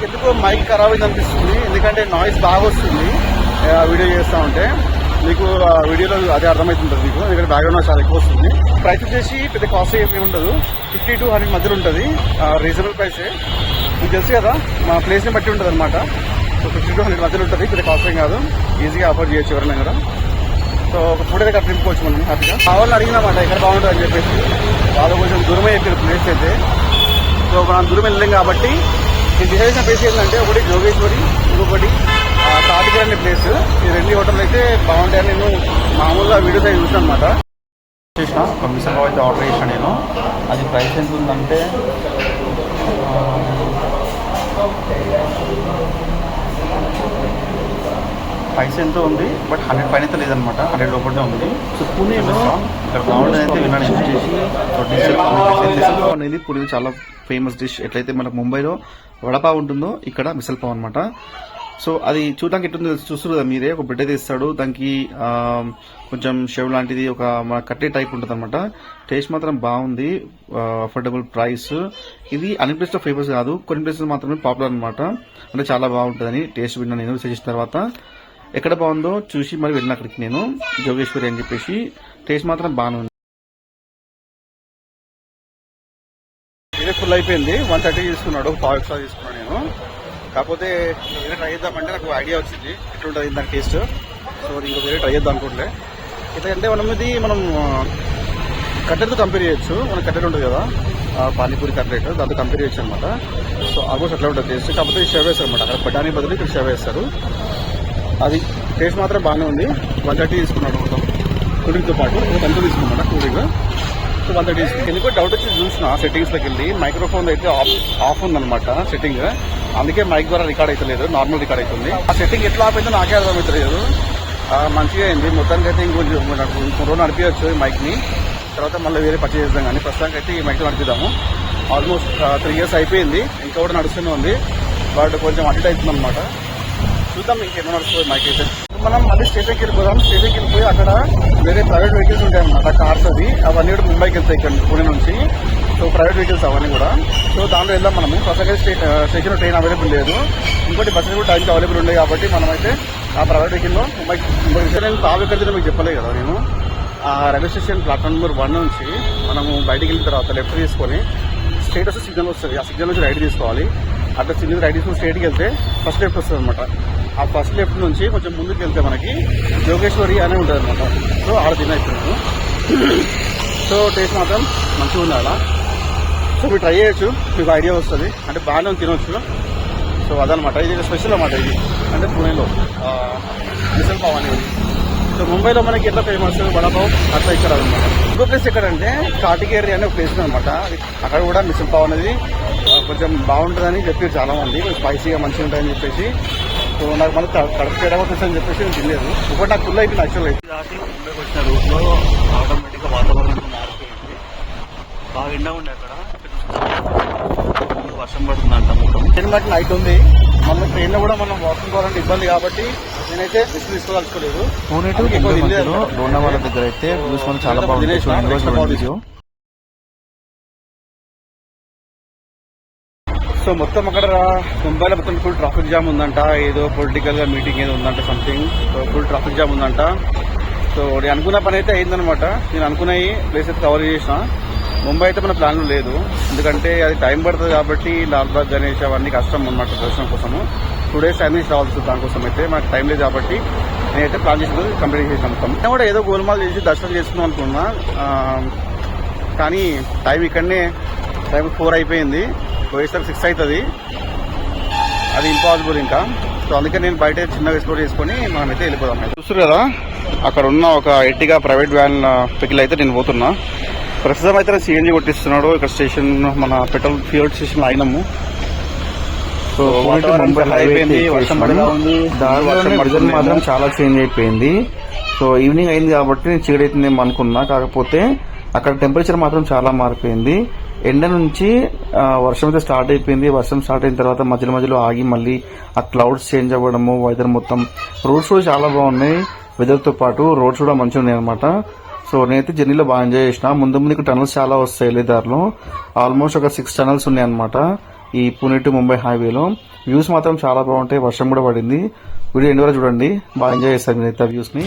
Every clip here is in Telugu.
నాకు ఎందుకో మైక్ ఖరాబ్ అయింది అనిపిస్తుంది. ఎందుకంటే నాయిస్ బాగా వస్తుంది. వీడియో చేస్తూ ఉంటే మీకు ఆ వీడియోలో అదే అర్థమవుతుంటుంది మీకు. ఎందుకంటే బ్యాక్గ్రౌండ్ చాలా ఎక్కువ వస్తుంది. ప్రైస్ వచ్చేసి పెద్ద కాస్ట్ ఏమి ఉండదు. ఫిఫ్టీ టు హండ్రెడ్ మధ్యలో ఉంటుంది. రీజనబుల్ ప్రైసే మీకు తెలుసు కదా మా ప్లేస్ని బట్టి ఉంటుంది అనమాట సో ఫిఫ్టీ టు హండ్రెడ్ మధ్యలో ఉంటుంది. పెద్ద కాస్ట్ ఏం కాదు. ఈజీగా అఫోర్డ్ చేయొచ్చు ఎవరైనా కూడా. సో ఫుడ్ అయితే తిప్పుకోవచ్చు మనం హ్యాపీగా. కావాలని అడిగినామాట ఎక్కడ బాగుంటుంది? అని చెప్పేసి. వాళ్ళు కొంచెం దూరమే చెప్పారు ప్లేస్ అయితే. సో మనం దూరం వెళ్ళలేం కాబట్టి నేను చేసిన ప్లేస్ ఏంటంటే ఒకటి జోగేశ్వరి ఇంకొకటి తాటికల్ అనే ప్లేస్ ఈ రెండు హోటల్ అయితే బాగుంటాయని నేను మామూలుగా వీడియోస్ అయితే చూసాను అనమాట చేసిన మిసల్ అయితే ఆర్డర్ చేసిన నేను. అది ప్రైస్ ఎంత ఉందంటే ప్రైస్ ఎంత ఉంది బట్ హండ్రెడ్ పైన అయితే లేదనమాట హండ్రెడ్ లోపలనే ఉంది. సో పూణేలో ఇక్కడ బాగుంటుంది అయితే అనేది పూణేలో చాలా ఫేమస్ డిష్ ఎట్లయితే మనకు ముంబైలో వడపావ్ ఉంటుందో ఇక్కడ మిసల్ పావ్ అనమాట సో అది చూడడానికి ఎట్టుందో చూస్తారు కదా మీరే ఒక బిడ్డ తీస్తాడు దానికి కొంచెం షెవ్ లాంటిది ఒక మన కట్టే టైప్ ఉంటుంది అనమాట టేస్ట్ మాత్రం బాగుంది అఫోర్డబుల్ ప్రైస్ ఇది అన్ని ప్లేస్లో ఫేమస్ కాదు కొన్ని ప్లేసెస్ మాత్రమే పాపులర్ అనమాట అంటే చాలా బాగుంటుందని టేస్ట్ విన్నాను నేను చేసిన తర్వాత. ఎక్కడ బాగుందో చూసి మరి వెళ్ళిన అక్కడికి నేను జోగేశ్వరి అని చెప్పేసి. టేస్ట్ మాత్రం బాగానే ఉంది. ఇదే ఫుల్ అయిపోయింది. వన్ థర్టీ తీసుకున్నాడు. పావు ఎక్స్ట్రా తీసుకున్నాను నేను. కాకపోతే వేరే ట్రై చేద్దామంటే నాకు ఐడియా వచ్చింది. ఎట్లుంటుంది దాని టేస్ట్ సో ఇంకా వేరే ట్రై చేద్దాం అనుకుంటే ఎందుకంటే మనం ఇది మనం కట్టెలతో కంపేర్ చేయొచ్చు. మన కట్టెలు ఉంటుంది కదా. పానీపూరి కట్లెట్ దాంతో కంపేర్ చేయొచ్చు అనమాట సో ఆల్మోస్ట్ అట్లా ఉంటుంది. టేస్ట్ కాకపోతే షేవ్ వేస్తారు అనమాట అక్కడ బఠానీ బదులు ఇక్కడ షేవ్ వేస్తారు. అది టేస్ట్ మాత్రం బాగానే ఉంది. వన్ థర్టీ తీసుకున్నాడు మొత్తం కూలింగ్తో పాటు. ఎంత తీసుకున్నమాట కూలింగ్ సో వన్ థర్టీ ఎందుకో డౌట్ వచ్చి చూసిన సెట్టింగ్స్లోకి వెళ్ళి. మైక్రోఫోన్ అయితే ఆఫ్ ఆఫ్ ఉందన్నమాట సెట్టింగ్ అందుకే మైక్ ద్వారా రికార్డ్ అవుతలేదు నార్మల్ రికార్డ్ అవుతుంది ఆ సెట్టింగ్ ఎట్లా ఆఫ్ నాకే అర్థమవుతలేదు అవుతలేదు మంచిగా అయింది. మొత్తానికి అయితే ఇంకొంచెం ఇంకో రోజు నడిపించచ్చు ఈ మైక్ని తర్వాత మళ్ళీ వేరే పర్చేజ్ చేద్దాం కానీ ప్రస్తుతానికి అయితే ఈ మైక్లో నడిపిద్దాము. ఆల్మోస్ట్ త్రీ ఇయర్స్ అయిపోయింది. ఇంకా కూడా నడుస్తూనే ఉంది. బట్ కొంచెం అటు అవుతుంది అనమాట చూద్దాం ఇంకేమో నడుస్తుంది మాకైతే మనం మళ్ళీ స్టేషన్కి వెళ్ళిపోదాం. స్టేషన్కి వెళ్ళిపోయి అక్కడ వేరే ప్రైవేట్ వెహికల్స్ ఉంటాయి అన్నమాట కార్స్ అవి. అవన్నీ కూడా ముంబైకి వెళ్తాయి ఇక్కడ పూణే నుంచి. సో ప్రైవేట్ వెహికల్స్ అవన్నీ కూడా. సో దాంట్లో వెళ్దాం మనము. ప్రస్తుతం స్టేషన్ ట్రైన్ అవైలబుల్ లేదు. ఇంకోటి బస్సెస్ కూడా టైంకి అవైలబుల్ ఉన్నాయి కాబట్టి మనమైతే ఆ ప్రైవేట్ వెహికల్లో ముంబై ముంబై నేను తావు ఎక్కడ మీకు చెప్పలేదు కదా నేను. ఆ railway station platform number one నుంచి మనము బయటికి వెళ్ళిన తర్వాత లెఫ్ట్ తీసుకొని స్టేట్ వస్తే సిగ్నల్ వస్తుంది. ఆ సిగ్నల్ నుంచి రైట్ తీసుకోవాలి. అట్లా సిగ్నల్ రైట్ తీసుకుని స్ట్రేట్కి వెళ్తే ఫస్ట్ లెఫ్ట్ వస్తుంది అనమాట ఆ ఫస్ట్ లెఫ్ట్ నుంచి కొంచెం ముందుకు వెళ్తే మనకి యోగేశ్వరి అనే ఉంటుంది అనమాట సో ఆడ తినేస్తున్నాను సో టేస్ట్ మాత్రం మంచిగా ఉంది ఆడ. సో మీరు ట్రై చేయొచ్చు. మీకు ఐడియా వస్తుంది. అంటే బాగానే ఉంది తినవచ్చు సో అదనమాట ఇది స్పెషల్ అనమాట ఇది. అంటే పూణేలో. మిసల్ పావ్ అనేది. సో ముంబైలో మనకి ఎట్లా ఫేమస్ వడపావ్ అట్లా ఇక్కడ అనమాట ఇంకో ప్లేస్ ఎక్కడంటే కాటికేరి అనే ప్లేస్ అనమాట అక్కడ కూడా మిసల్ పావ్ అనేది కొంచెం బాగుంటుందని చెప్పారు చాలా మంది స్పైసీగా మంచిగా ఉంటాయని చెప్పేసి. సో నాకు మళ్ళీ కడుపు తేడా అని చెప్పేసి నేను తినలేదు. ఒకటి నాకు ఫుల్ అయిపోయింది యాక్చువల్ అయితే దాటి వచ్చిన రూట్లో ఆటోమేటిక్గా వాతావరణం మారిపోయింది. బాగా ఎండ ఉండే అక్కడ. వర్షం పడుతుందంట మొత్తం. నైట్ ఉంది. మళ్ళీ ట్రైన్లో కూడా మనం వాకింగ్ పోవాలంటే ఇబ్బంది కాబట్టి నేనైతే రిస్క్ తీసుకోదలుచుకోలేదు. ఎక్కువ దగ్గర అయితే చాలా బాగుంది సో మొత్తం అక్కడ ముంబైలో మొత్తం ఫుల్ ట్రాఫిక్ జామ్ ఉందంట. ఏదో పొలిటికల్గా మీటింగ్ ఏదో ఉందంట something so full traffic jam ఉందంట. సో నేను అనుకున్న పని అయితే అయిందనమాట నేను అనుకున్నవి ప్లేస్ అయితే కవర్ చేసిన. ముంబై అయితే మన ప్లాన్ లేదు. ఎందుకంటే అది టైం పడుతుంది కాబట్టి లాల్బాగ్ గణేష్ అవన్నీ కష్టం అనమాట దర్శనం కోసము. టూ డేస్ టైం నుంచి రావాల్సి దానికోసం అయితే మనకు టైం లేదు కాబట్టి నేనైతే ప్లాన్ చేసిన కంప్లీట్ చేసి మొత్తం. నేను కూడా ఏదో గోల్మాల్ చేసి దర్శనం చేసుకుందాం అనుకున్నా. కానీ టైం ఇక్కడనే టైం ఫోర్ అయిపోయింది. పోయేసరికి సిక్స్ అవుతుంది. అది ఇంపాసిబుల్ ఇంకా. సో అందుకే నేను బయట చిన్నగా ఎక్స్ప్లోర్ చేసుకొని మనమైతే వెళ్ళిపోదాం చూస్తారు కదా అక్కడ ఉన్న ఒక ఎట్టిగా ప్రైవేట్ వ్యాన్ పికిల్ అయితే నేను పోతున్నా. ప్రస్తుతం అయితే సిఎన్జి కొట్టిస్తున్నాడు. ఇక్కడ స్టేషన్ మన పెట్రోల్ ఫ్యూల్ స్టేషన్ అయినాము. సో ముంబై హైవే వర్షం మాత్రం చాలా చేంజ్ అయిపోయింది. సో ఈవినింగ్ అయింది కాబట్టి నేను చీకటైతుందేమో అనుకున్నా. కాకపోతే అక్కడ టెంపరేచర్ మాత్రం చాలా మారిపోయింది. ఎండ నుంచి వర్షం అయితే స్టార్ట్ అయిపోయింది. వర్షం స్టార్ట్ అయిన తర్వాత మధ్యలో మధ్యలో ఆగి మళ్ళీ ఆ క్లౌడ్స్ చేంజ్ అవ్వడము వెదర్ మొత్తం. రోడ్స్ కూడా చాలా బాగున్నాయి. వెదర్తో పాటు రోడ్స్ కూడా మంచిగా ఉన్నాయి అనమాట సో నేనైతే జర్నీలో బాగా ఎంజాయ్ చేసిన. ముందు ముందుకు టనల్స్ చాలా వస్తాయి వెళ్ళేదారిలో ఆల్మోస్ట్ ఒక సిక్స్ టనల్స్ ఉన్నాయి అనమాట ఈ పూణే టు ముంబై హైవేలో వ్యూస్ మాత్రం చాలా బాగుంటాయి. వర్షం కూడా పడింది. వీడియో ఎండ్ వరకు చూడండి. బాగా ఎంజాయ్ చేస్తారు మీరైతే ఆ వ్యూస్ని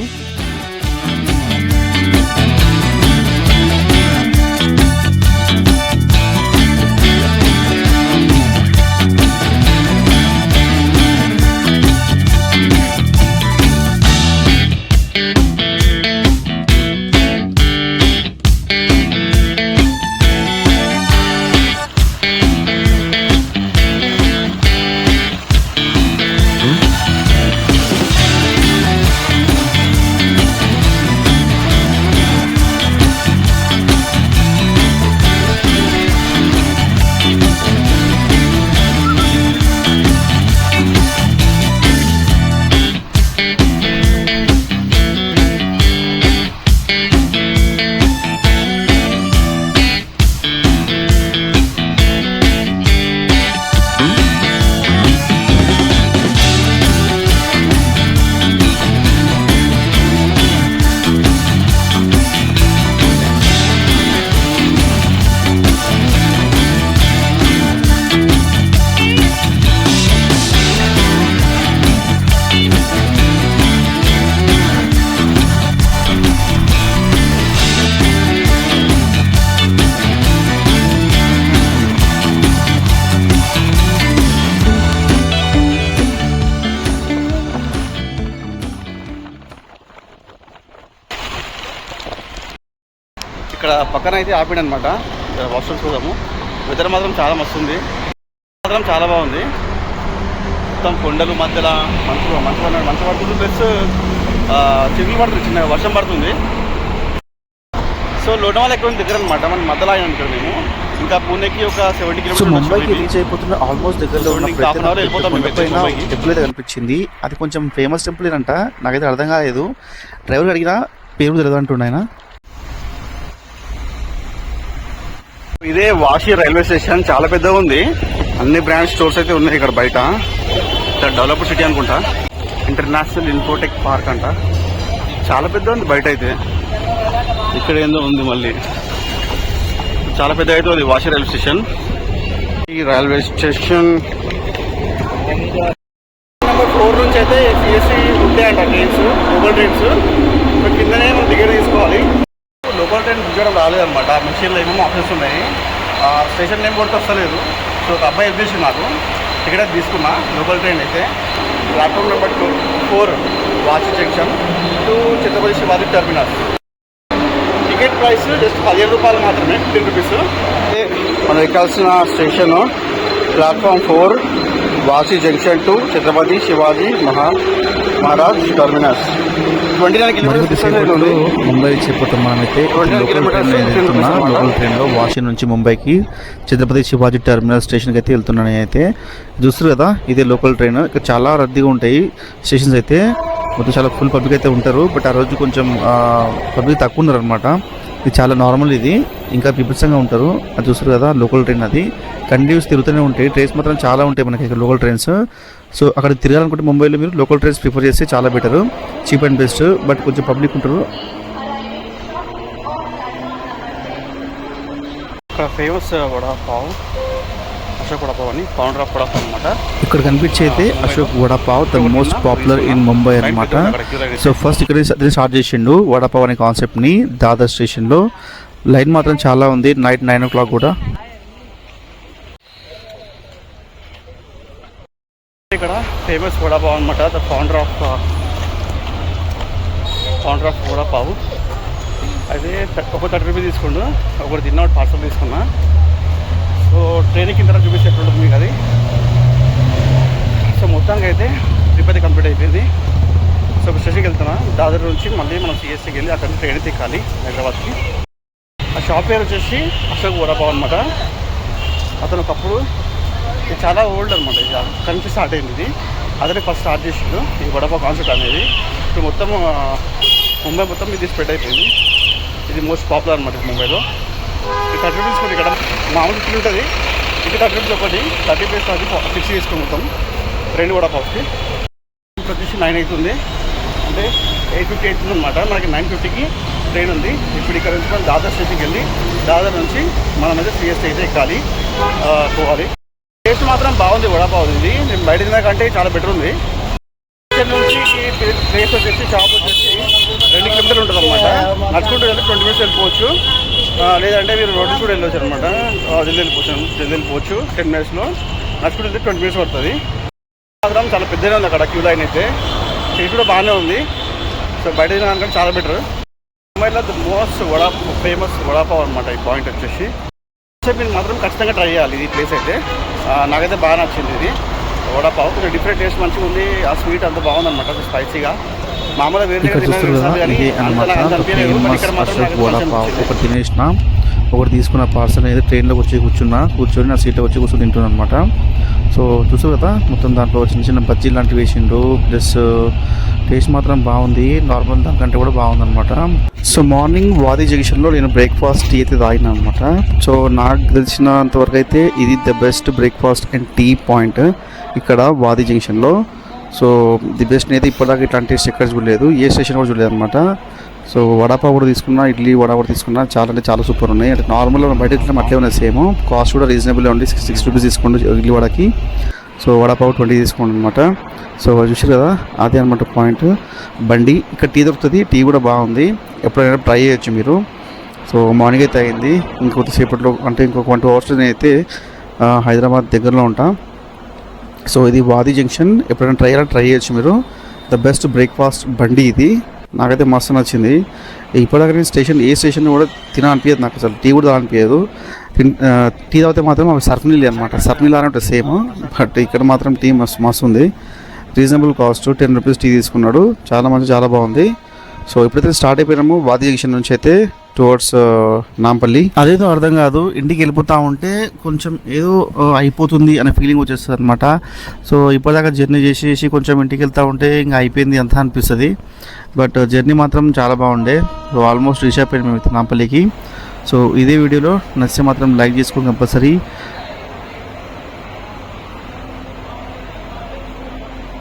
ఇక్కడ పక్కన అయితే ఆపిడ్ అనమాట వర్షం చూద్దాము వెదర్ మాత్రం చాలా మస్తు ఉంది మాత్రం చాలా బాగుంది. మొత్తం కొండలు మధ్యలో మంచు మంచు మంచు పడుతుంది. ప్లస్ చిరులు పడుతుంది చిన్న వర్షం పడుతుంది. సో లోనావాల ఎక్కువ దగ్గర అనమాట మన మధ్యలో ఆయన ఇక్కడ మేము. ఇంకా పూణేకి ఒక సెవెంటీ ముంబైకి రీచ్ అయిపోతున్న ఆల్మోస్ట్ దగ్గరలో ఉన్న. టెంపుల్ అయితే కనిపించింది. అది కొంచెం ఫేమస్ టెంపుల్ అంట. నాకైతే అర్థం కాలేదు. డ్రైవర్ అడిగినా పేరు తెలియదు అంటుండ ఆయన ఇదే వాషి రైల్వే స్టేషన్. చాలా పెద్దగా ఉంది. అన్ని బ్రాండ్ స్టోర్స్ అయితే ఉన్నాయి ఇక్కడ బయట. ఇక్కడ డెవలప్డ్ సిటీ అనుకుంటా. ఇంటర్నేషనల్ ఇన్ఫోటెక్ పార్క్ అంట. చాలా పెద్ద ఉంది బయట అయితే. ఇక్కడ ఏందో ఉంది మళ్ళీ. చాలా పెద్ద అయితే ఉంది వాషి రైల్వే స్టేషన్. ఈ రైల్వే స్టేషన్ నెంబర్ ఫోర్ నుంచి అయితే సిఎస్సి ఉంటాయంట ట్రైన్స్ లోకల్ ట్రైన్స్ కిందనే మనం టికెట్ తీసుకోవాలి లోకల్ దిగడం రాలేదన్నమాట. ఆ మెషిన్లో ఏమేమో ఆప్షన్స్ ఉన్నాయి. ఆ స్టేషన్ నేమ్ కూడా వస్తలేదు సో ఒక అబ్బాయి ఎప్పేసి నాకు. టికెట్ తీసుకున్నా. లోకల్ ట్రైన్ అయితే. Platform number two four Vashi junction to Chhatrapati Shivaji terminal ticket price just పదిహేను రూపాయలు మాత్రమే ఫిఫ్టీన్ రూపీస్ మనం ఎక్కాల్సిన station platform four Vashi junction to Chhatrapati Shivaji Maha Maharaj terminus. Mumbai రెండు లోకల్ కిలోమీటర్స్ ట్రైన్ ఫిఫ్టీన్ వెళ్తున్నా. లోకల్ వాషి నుంచి ముంబైకి ఛత్రపతి శివాజీ టర్మినల్ స్టేషన్కి అయితే వెళ్తున్నాను అయితే చూస్తారు కదా ఇదే లోకల్ ట్రైన్. ఇక్కడ చాలా రద్దీగా ఉంటాయి. స్టేషన్స్ అయితే మొత్తం చాలా ఫుల్ పబ్లిక్ అయితే ఉంటారు. బట్ ఆ రోజు కొంచెం పబ్లిక్ తక్కువ ఉన్నారు అనమాట ఇది చాలా నార్మల్ ఇది. ఇంకా పిపిసంగా ఉంటారు. అది చూస్తారు కదా లోకల్ ట్రైన్ అది. కంటిన్యూస్ తిరుగుతూనే ఉంటాయి. ట్రైన్స్ మాత్రం చాలా ఉంటాయి మనకి ఇక్కడ లోకల్ ట్రైన్స్ సో అక్కడ తిరగాలనుకుంటే ముంబైలో మీరు లోకల్ ట్రైన్స్ ప్రిఫర్ చేస్తే చాలా better cheap and best but కొంచెం పబ్లిక్ ఉంటారు. ఇక్కడ ఫేమస్ వడాపావ్ అశోక్ వడాపావ్ అని పౌండర్ ఆఫ్ వడాపావ్ అనమాట ఇక్కడ కనిపించేది Ashok vada pav the most popular in Mumbai అన్నమాట. సో ఫస్ట్ ఇక్కడ స్టార్ట్ చేసిండు వడాపావ్ అనే కాన్సెప్ట్ని దాదర్ స్టేషన్లో. లైన్ మాత్రం చాలా ఉంది నైట్ నైన్ ఓ క్లాక్ కూడా. ఇక్కడ ఫేమస్ వడాపావ్ అనమాట the founder of founder of vada pav. అయితే థ- ఒక థర్టీ రూపీస్ తీసుకుండు ఒకటి తిన్నా ఒకటి పార్సల్ తీసుకున్నా. సో ట్రైన్ కింద చూపిస్తే మీకు అది. సో మొత్తానికి అయితే ట్రిప్ అయితే కంప్లీట్ అయిపోయింది. సో ఇప్పుడు స్టేషన్కి వెళ్తున్నా. దాదర్ నుంచి మళ్ళీ మనం సిఎస్సికి వెళ్ళి అక్కడ నుంచి ట్రైన్ ఎక్కాలి హైదరాబాద్కి. ఆ షాప్ పేరు వచ్చేసి అశోక్ వడాపావ్ అనమాట అతను ఒకప్పుడు ఇది చాలా ఓల్డ్ అనమాట ఇది అక్కడి స్టార్ట్ అయింది ఇది. అతనే ఫస్ట్ స్టార్ట్ చేసిండు. ఈ వడపా కాన్సెప్ట్ అనేది. ఇప్పుడు మొత్తం ముంబై మొత్తం ఇది స్ప్రెడ్ అయిపోయింది. ఇది మోస్ట్ పాపులర్ అనమాట ముంబైలో. థర్టీ రూపీస్ కూడా ఇక్కడ. మామూలు ఇట్లా ఉంటుంది. ఇది థర్టీ రూపీస్ ఒకటి థర్టీ రూపీస్ అది సిక్స్ చేసుకుంటాం మొత్తం. రెండు కూడా ఇప్పుడు వచ్చేసి నైన్ అవుతుంది. అంటే ఎయిట్ ఫిఫ్టీ అవుతుంది అనమాట మనకి నైన్ ఫిఫ్టీకి ట్రైన్ ఉంది. ఇప్పుడు ఇక్కడ నుంచి మనం దాదర్ స్టేషన్కి వెళ్ళి దాదర్ నుంచి మనం అయితే సిఎస్టీ అయితే ఎక్కాలి. పోవాలి. టేస్ట్ మాత్రం బాగుంది వడాపావ్ ఇది నేను బయట తినకంటే చాలా బెటర్ ఉంది. ఇక్కడ నుంచి ప్లేస్ వచ్చేసి షాప్ వచ్చేసి రెండు కిలోమీటర్లు ఉంటుంది అనమాట నడుచుకుంటూ వెళ్తే ట్వంటీ మినిట్స్ వెళ్ళిపోవచ్చు. లేదంటే మీరు రోడ్డు కూడా వెళ్ళొచ్చు అనమాట ఢిల్లీ వెళ్ళిపోవచ్చు ఢిల్లీ వెళ్ళిపోవచ్చు టెన్ మినిట్స్లో నడుచుకుంటూ వెళ్తే ట్వంటీ మినిట్స్ పడుతుంది. మాత్రం చాలా పెద్దగా ఉంది అక్కడ క్యూ లైన్ అయితే. సీట్ కూడా బాగానే ఉంది. సో బయట తినడానికి చాలా బెటర్ ముంబైలో the most vada famous vada pav అనమాట ఈ పాయింట్ వచ్చేసి. సో మీరు మాత్రం ఖచ్చితంగా ట్రై చేయాలి ఇది ప్లేస్ అయితే. నాకైతే బాగా నచ్చింది ఇది. వడాపావ్. కొంచెం డిఫరెంట్ టేస్ట్ మంచిగా ఉంది. ఆ స్వీట్ అంత బాగుందన్నమాట స్పైసీగా ఇక్కడ చూస్తారు కానీ ఇదే అనమాట అశోక్. ఒకటి తినేసిన ఒకటి తీసుకున్న పార్సల్ అయితే ట్రైన్లోకి వచ్చి కూర్చున్నా కూర్చొని నా సీట్లో వచ్చి కూర్చొని తింటున్నాను అనమాట సో చూసారు కదా మొత్తం దాంట్లో చిన్న చిన్న బజ్జీ లాంటివి వేసిండు ప్లస్ టేస్ట్ మాత్రం బాగుంది. నార్మల్ దానికంటే కూడా బాగుందన్నమాట. సో మార్నింగ్ వాది జంక్షన్లో నేను బ్రేక్ఫాస్ట్ టీ అయితే తాగిన అనమాట సో నాకు తెలిసినంత వరకు అయితే ఇది the best breakfast and tea point ఇక్కడ వాది జంక్షన్లో. సో ది బెస్ట్ అయితే ఇప్పటిదాకా ఇట్లాంటి స్టిక్కర్స్ ఎక్కడ చూడలేదు ఏ స్టేషన్ కూడా చూడలేదు అనమాట సో వడాపావ్ కూడా తీసుకున్నా ఇడ్లీ వడా కూడా తీసుకున్నా చాలా అంటే చాలా సూపర్ ఉన్నాయి. అంటే నార్మల్గా బయట ఇట్లా అట్లే ఉన్నాయి సేమ్. కాస్ట్ కూడా రీజనబుల్గా ఉంది సిక్స్ సిక్స్ రూపీస్ తీసుకోండి ఇడ్లీ వడకి. సో వడాపావు ట్వంటీ తీసుకోండి అనమాట సో చూసారు కదా? అదే అనమాట పాయింట్. బండి ఇక్కడ టీ దొరుకుతుంది. టీ కూడా బాగుంది. ఎప్పుడైనా ట్రై చేయొచ్చు మీరు. సో మార్నింగ్ అయితే అయింది. ఇంకొద్దిసేపట్లో అంటే ఇంకొక వన్ టూ అవర్స్ అయితే హైదరాబాద్ దగ్గరలో ఉంటాను సో ఇది వాది జంక్షన్. ఎప్పుడైనా ట్రై చేయాలంటే ట్రై చేయొచ్చు మీరు. ద బెస్ట్ బ్రేక్ఫాస్ట్ బండి ఇది. నాకైతే మస్తు నచ్చింది. ఇప్పటిదాకా నేను స్టేషన్ ఏ స్టేషన్ కూడా తిన అనిపించదు నాకు అసలు. టీ కూడా అనిపించదు టీ తాగితే మాత్రం అవి సర్ఫ్ నీళ్ళు అనమాట సర్ఫ్ నీళ్ళు అంటే సేమ్. బట్ ఇక్కడ మాత్రం టీ మస్తు మస్తు ఉంది. Reasonable cost ten rupees tea తీసుకున్నాడు. చాలా మంచి చాలా బాగుంది. సో ఇప్పుడైతే స్టార్ట్ అయిపోయినాము వాది జంక్షన్ నుంచి అయితే టువర్డ్స్ uh, నాంపల్లి. అదేదో అర్థం కాదు ఇంటికి వెళ్ళిపోతా ఉంటే కొంచెం ఏదో uh, అయిపోతుంది అనే ఫీలింగ్ వచ్చేస్తుంది అనమాట సో ఇప్పటిదాకా జర్నీ చేసేసి కొంచెం ఇంటికి వెళ్తూ ఉంటే ఇంకా అయిపోయింది అంతా అనిపిస్తుంది. బట్ జర్నీ uh, మాత్రం చాలా బాగుండే. సో ఆల్మోస్ట్ రీచ్ అయిపోయింది మేము నాంపల్లికి. సో ఇదే వీడియోలో నచ్చితే మాత్రం లైక్ చేసుకోండి కంపల్సరీ.